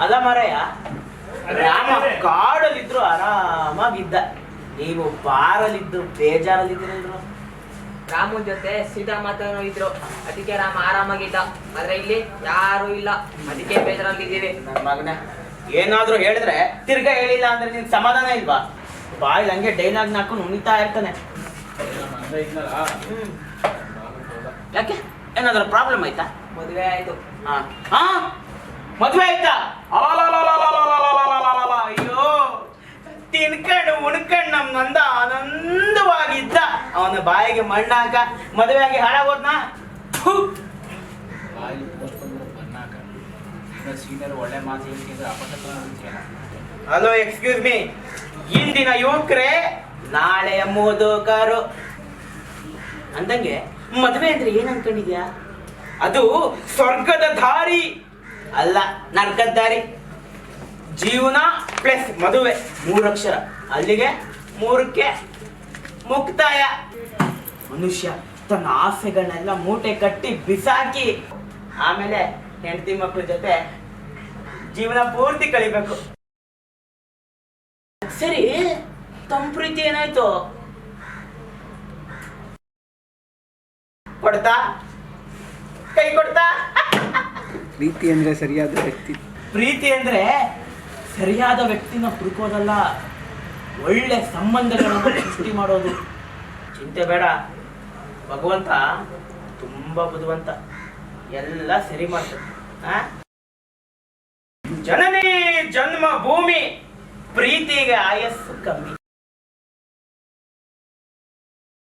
ಅಲ್ಲ ಮಾರಾಯ ರಾಮ ಕಾಡಲ್ಲಿದ್ರು ಆರಾಮಾಗಿದ್ದ. ನೀವು ಪಾರಲ್ಲಿದ್ದು ಬೇಜಾರಲ್ಲಿದ್ರು ರಾಮನ್ ಜೊತೆ ಸೀತಾ ಸೀತಾಮಾತನು ಇದ್ರು. ಅದಕ್ಕೆ ರಾಮ ಆರಾಮಾಗಿದ್ದ. ಆದ್ರೆ ಇಲ್ಲಿ ಯಾರು ಇಲ್ಲ. ಅದಕ್ಕೆ ಬೇಜಾರಲ್ಲಿದ್ದೀರಿ. ನನ್ನ ಮಗನ ಏನಾದ್ರೂ ಹೇಳಿದ್ರೆ ತಿರ್ಗಾ ಹೇಳಿಲ್ಲ ಅಂದ್ರೆ ನಿನ್ ಸಮಾಧಾನ ಇಲ್ವಾ? ಬಾಯಿ ಹಂಗೆ ಡೈಲಾಗ್ ನಾಕೊಂಡು ಉಣಿತಾ ಇರ್ತಾನೆ. ಯಾಕೆ? ಏನಾದ್ರೂ ಪ್ರಾಬ್ಲಮ್ ಆಯ್ತಾ? ಮದುವೆ ಆಯ್ತು. ಹಾ. ಹಾ? ಮದುವೆ ಆಯ್ತಾ? ಅಯ್ಯೋ. ತಿನ್ಕಂಡು ಉಣ್ಕಂಡು ನಮ್ ನಂದ ಆನಂದವಾಗಿದ್ದ. ಅವನ ಬಾಯಿಗೆ ಮಣ್ಣಾಕ ಮದುವೆಯಾಗಿ ಹಾಳಾಗೋದ್ನ? ಒಳ್ಳೆ ಮಾತು ಹಲೋ ಎಕ್ಸ್ಕ್ಯೂಸ್ ಮೀ ಇಂದಿನ ಯುವಕರೇ ನಾಳೆಯ ಮೋದಕರು. ಅಂದಂಗೆ ಮದುವೆ ಅಂದ್ರೆ ಏನ್ ಅನ್ಕೊಂಡಿದ್ಯಾ? ಅದು ಸ್ವರ್ಗದ ದಾರಿ. ಅಲ್ಲ ನರ್ಕದ್ದಾರಿ ಜೀವನ ಪ್ಲಸ್ ಮದುವೆ. ಮೂರಕ್ಷರ ಅಲ್ಲಿಗೆ ಮೂರಕ್ಕೆ ಮುಕ್ತಾಯ. ಮನುಷ್ಯ ತನ್ನ ಆಸೆಗಳನ್ನೆಲ್ಲ ಮೂಟೆ ಕಟ್ಟಿ ಬಿಸಾಕಿ. ಆಮೇಲೆ ಹೆಂಡತಿ ಮಕ್ಕಳ ಜೊತೆ ಜೀವನ ಪೂರ್ತಿ ಕಳಿಬೇಕು. ಸರಿ, ತಮ್ಮ ಪ್ರೀತಿ ಏನಾಯ್ತು? ಕೊಡ್ತಾ? ಕೈ ಕೊಡ್ತಾ? ಪ್ರೀತಿ ಅಂದರೆ ಸರಿಯಾದ ವ್ಯಕ್ತಿ. ಪ್ರೀತಿ ಅಂದ್ರೆ ಸರಿಯಾದ ವ್ಯಕ್ತಿನ ಹುಡುಕೋದಲ್ಲ, ಒಳ್ಳೆ ಸಂಬಂಧಗಳನ್ನು ಸೃಷ್ಟಿ ಮಾಡೋದು. ಚಿಂತೆ ಬೇಡ. ಭಗವಂತ ತುಂಬಾ ಬುದ್ಧಿವಂತ. ಎಲ್ಲ ಸರಿ ಮಾಡ್ತದೆ? ಜನನಿ ಜನ್ಮ ಭೂಮಿ, ಪ್ರೀತಿಗೆ ಆಯಸ್ಸು ಕಮ್ಮಿ.